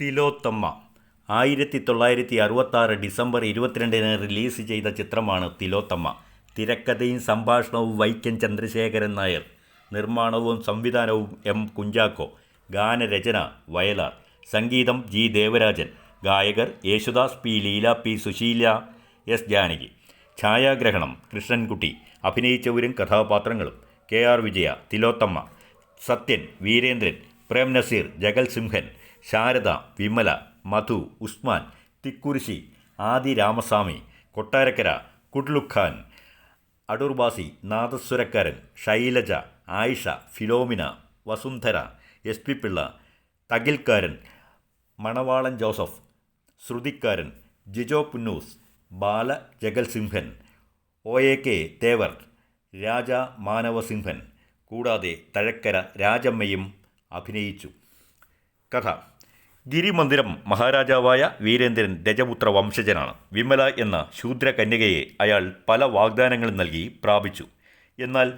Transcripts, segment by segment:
തിലോത്തമ്മ. ആയിരത്തി തൊള്ളായിരത്തി അറുപത്താറ് ഡിസംബർ ഇരുപത്തിരണ്ടിന് റിലീസ് ചെയ്ത ചിത്രമാണ് തിലോത്തമ്മ. തിരക്കഥയും സംഭാഷണവും വൈക്കം ചന്ദ്രശേഖരൻ നായർ. നിർമ്മാണവും സംവിധാനവും എം കുഞ്ചാക്കോ. ഗാനരചന വയലാർ. സംഗീതം ജി ദേവരാജൻ. ഗായകർ Yesudas P Leela P Susheela S Janaki. ഛായാഗ്രഹണം കൃഷ്ണൻകുട്ടി. അഭിനയിച്ചവരും കഥാപാത്രങ്ങളും കെ ആർ വിജയ തിലോത്തമ്മ സത്യൻ വീരേന്ദ്രൻ പ്രേം നസീർ ജഗൽ സിംഹൻ ശാരദ വിമല മധു ഉസ്മാൻ തിക്കുരിശി ആദി രാമസ്വാമി കൊട്ടാരക്കര കുട്ലുഖാൻ ഖാൻ അടൂർബാസി നാദസ്വരക്കാരൻ ശൈലജ ആയിഷ ഫിലോമിന വസുന്ധര എസ് പി പിള്ള തകിൽക്കാരൻ Manavalan Joseph ശ്രുതിക്കാരൻ Jijo Punnoose Bala Jagalsimhan O A K Thevar Raja Manavasimhan കൂടാതെ തഴക്കര രാജമ്മയും അഭിനയിച്ചു. കഥ ഗിരിമന്ദിരം മഹാരാജാവായ വീരേന്ദ്രൻ രജപുത്ര വംശജനാണ്. വിമല എന്ന ശൂദ്രകന്യകയെ അയാൾ പല വാഗ്ദാനങ്ങളും നൽകി പ്രാപിച്ചു. എന്നാൽ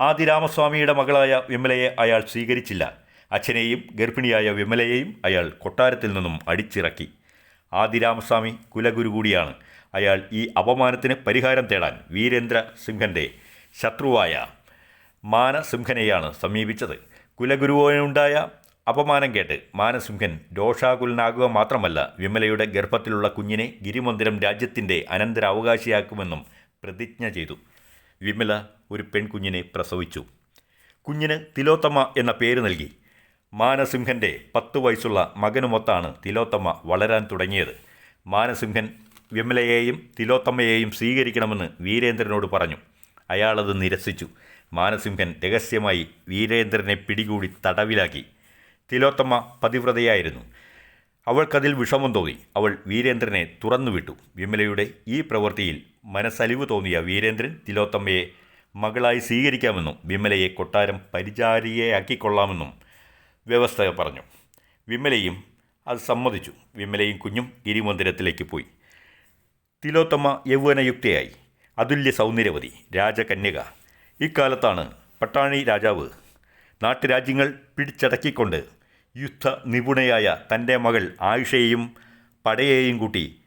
ആദിരാമസ്വാമിയുടെ മകളായ വിമലയെ അയാൾ സ്വീകരിച്ചില്ല. അച്ഛനെയും ഗർഭിണിയായ വിമലയെയും അയാൾ കൊട്ടാരത്തിൽ നിന്നും അടിച്ചിറക്കി. ആദിരാമസ്വാമി കുലഗുരു കൂടിയാണ്. അയാൾ ഈ അപമാനത്തിന് പരിഹാരം തേടാൻ വീരേന്ദ്ര സിംഹന്റെ ശത്രുവായ മാനസിംഹനെയാണ് സമീപിച്ചത്. കുലഗുരുവിനുണ്ടായ അപമാനം കേട്ട് മാനസിംഹൻ രോഷാകുലനാകുക മാത്രമല്ല വിമലയുടെ ഗർഭത്തിലുള്ള കുഞ്ഞിനെ ഗിരിമന്ദിരം രാജ്യത്തിന്റെ അനന്തരാവകാശിയാക്കുമെന്നും പ്രതിജ്ഞ ചെയ്തു. വിമല ഒരു പെൺകുഞ്ഞിനെ പ്രസവിച്ചു. കുഞ്ഞിന് തിലോത്തമ്മ എന്ന പേര് നൽകി. മാനസിംഹന്റെ പത്ത് വയസ്സുള്ള മകനുമൊത്താണ് തിലോത്തമ്മ വളരാൻ തുടങ്ങിയത്. മാനസിംഹൻ വിമലയെയും തിലോത്തമ്മയെയും സ്വീകരിക്കണമെന്ന് വീരേന്ദ്രനോട് പറഞ്ഞു. അയാളത് നിരസിച്ചു. മാനസിംഹൻ രഹസ്യമായി വീരേന്ദ്രനെ പിടികൂടി തടവിലാക്കി. തിലോത്തമ്മ പതിവ്രതയായിരുന്നു. അവൾക്കതിൽ വിഷമം തോന്നി. അവൾ വീരേന്ദ്രനെ തുറന്നുവിട്ടു. വിമലയുടെ ഈ പ്രവൃത്തിയിൽ മനസ്സലിവ് തോന്നിയ വീരേന്ദ്രൻ തിലോത്തമ്മയെ മകളായി സ്വീകരിക്കാമെന്നും വിമലയെ കൊട്ടാരം പരിചാരികയാക്കിക്കൊള്ളാമെന്നും വ്യവസ്ഥ പറഞ്ഞു. വിമലയും അത് സമ്മതിച്ചു. വിമലയും കുഞ്ഞും ഗിരിമന്ദിരത്തിലേക്ക് പോയി. തിലോത്തമ്മ യൗവനയുക്തയായി. അതുല്യ സൗന്ദര്യവതി രാജകന്യക. ഇക്കാലത്താണ് പട്ടാണി രാജാവ് നാട്ടുരാജ്യങ്ങൾ പിടിച്ചടക്കിക്കൊണ്ട് യുദ്ധ നിപുണയായ തന്റെ മകൾ ആയിഷയെയും പടയെയും കൂട്ടി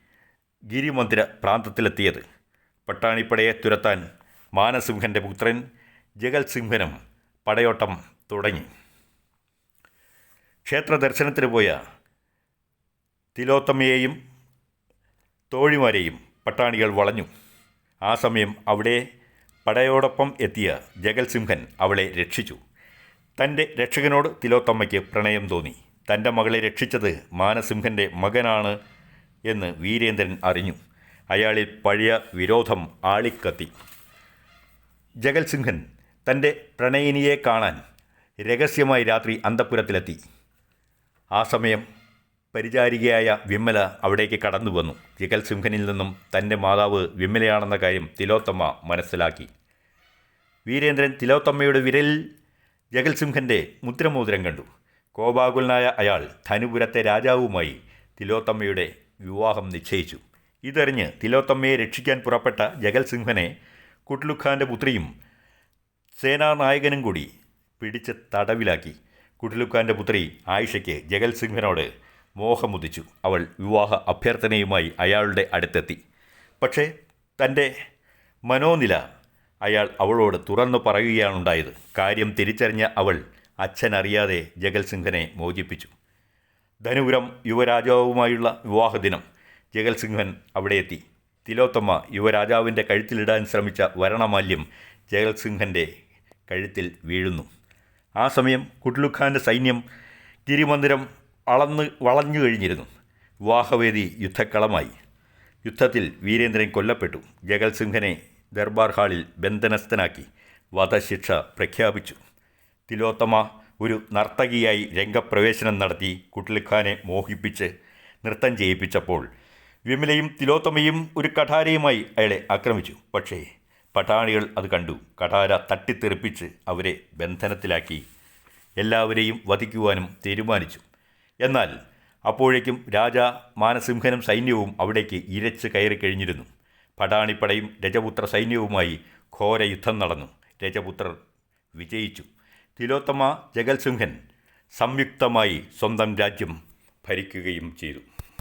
ഗിരിമന്ദിര പ്രാന്തത്തിലെത്തിയത്. പട്ടാണിപ്പടയെ തുരത്താൻ മാനസിംഹന്റെ പുത്രൻ ജഗൽ സിംഹനും പടയോട്ടം തുടങ്ങി. ക്ഷേത്ര ദർശനത്തിന് പോയ തിലോത്തമയെയും തോഴിമാരെയും പട്ടാണികൾ വളഞ്ഞു. ആ സമയം അവിടെ പടയോടൊപ്പം എത്തിയ ജഗൽസിംഹൻ അവളെ രക്ഷിച്ചു. തന്റെ രക്ഷകനോട് തിലോത്തമ്മയ്ക്ക് പ്രണയം തോന്നി. തന്റെ മകളെ രക്ഷിച്ചത് മാനസിംഹന്റെ മകനാണ് എന്ന് വീരേന്ദ്രൻ അറിഞ്ഞു. അയാളിൽ പഴയ വിരോധം ആളിക്കത്തി. ജഗൽ സിംഹൻ തന്റെ പ്രണയിനിയെ കാണാൻ രഹസ്യമായി രാത്രി അന്തപുരത്തിലെത്തി. ആ സമയം പരിചാരികയായ വിമ്മല അവിടേക്ക് കടന്നു വന്നു. ജഗൽ സിംഹനിൽ നിന്നും തന്റെ മാതാവ് വിമ്മലയാണെന്ന കാര്യം തിലോത്തമ്മ മനസ്സിലാക്കി. വീരേന്ദ്രൻ തിലോത്തമ്മയുടെ വിരലിൽ ജഗൽ സിംഹന്റെ മുദ്രമോതിരം കണ്ടു. കോപാകുലനായ അയാൾ ധനുപുരത്തെ രാജാവുമായി തിലോത്തമ്മയുടെ വിവാഹം നിശ്ചയിച്ചു. ഇതറിഞ്ഞ് തിലോത്തമ്മയെ രക്ഷിക്കാൻ പുറപ്പെട്ട ജഗൽ സിംഹനെ കുട്ലുഖാന്റെ പുത്രിയും സേനാനായകനും കൂടി പിടിച്ച് തടവിലാക്കി. കുട്ലുഖാന്റെ പുത്രി ആയിഷയ്ക്ക് ജഗൽ സിംഹനോട് മോഹമുദിച്ചു. അവൾ വിവാഹ അഭ്യർത്ഥനയുമായി അയാളുടെ അടുത്തെത്തി. പക്ഷേ തന്റെ മനോനില അയാൾ അവളോട് തുറന്നു പറയുകയാണുണ്ടായത്. കാര്യം തിരിച്ചറിഞ്ഞ അവൾ അച്ഛനറിയാതെ ജഗൽ സിംഹനെ മോചിപ്പിച്ചു. ധനുപുരം യുവരാജാവുമായുള്ള വിവാഹദിനം. ജഗൽ സിംഹൻ അവിടെ എത്തി. തിലോത്തമ്മ യുവരാജാവിന്റെ കഴുത്തിലിടാൻ ശ്രമിച്ച വരണമാല്യം ജഗൽ സിംഹന്റെ കഴുത്തിൽ വീഴുന്നു. ആ സമയം കുട്ലുഖാന്റെ സൈന്യം ഗിരിമന്ദിരം അളന്ന് വളഞ്ഞു കഴിഞ്ഞിരുന്നു. വിവാഹവേദി യുദ്ധക്കളമായി. യുദ്ധത്തിൽ വീരേന്ദ്രൻ കൊല്ലപ്പെട്ടു. ജഗൽ സിംഹനെ ദർബാർ ഹാളിൽ ബന്ധനസ്ഥനാക്കി വധശിക്ഷ പ്രഖ്യാപിച്ചു. തിലോത്തമ ഒരു നർത്തകിയായി രംഗപ്രവേശനം നടത്തി കുട്ടിലിഖാനെ മോഹിപ്പിച്ച് നൃത്തം ചെയ്യിപ്പിച്ചപ്പോൾ വിമലയും തിലോത്തമയും ഒരു കഠാരയുമായി അയാളെ ആക്രമിച്ചു. പക്ഷേ പട്ടാണികൾ അത് കണ്ടു. കഠാര തട്ടിത്തെറിപ്പിച്ച് അവരെ ബന്ധനത്തിലാക്കി. എല്ലാവരെയും വധിക്കുവാനും തീരുമാനിച്ചു. എന്നാൽ അപ്പോഴേക്കും രാജ മാനസിംഹനും സൈന്യവും അവിടേക്ക് ഇരച്ച് കയറി കഴിഞ്ഞിരുന്നു പടാണിപ്പടയും രജപുത്ര സൈന്യവുമായി ഘോര യുദ്ധം നടന്നു. രജപുത്രർ വിജയിച്ചു. തിലോത്തമ ജഗൽസിംഹൻ സംയുക്തമായി സ്വന്തം രാജ്യം ഭരിക്കുകയും ചെയ്തു.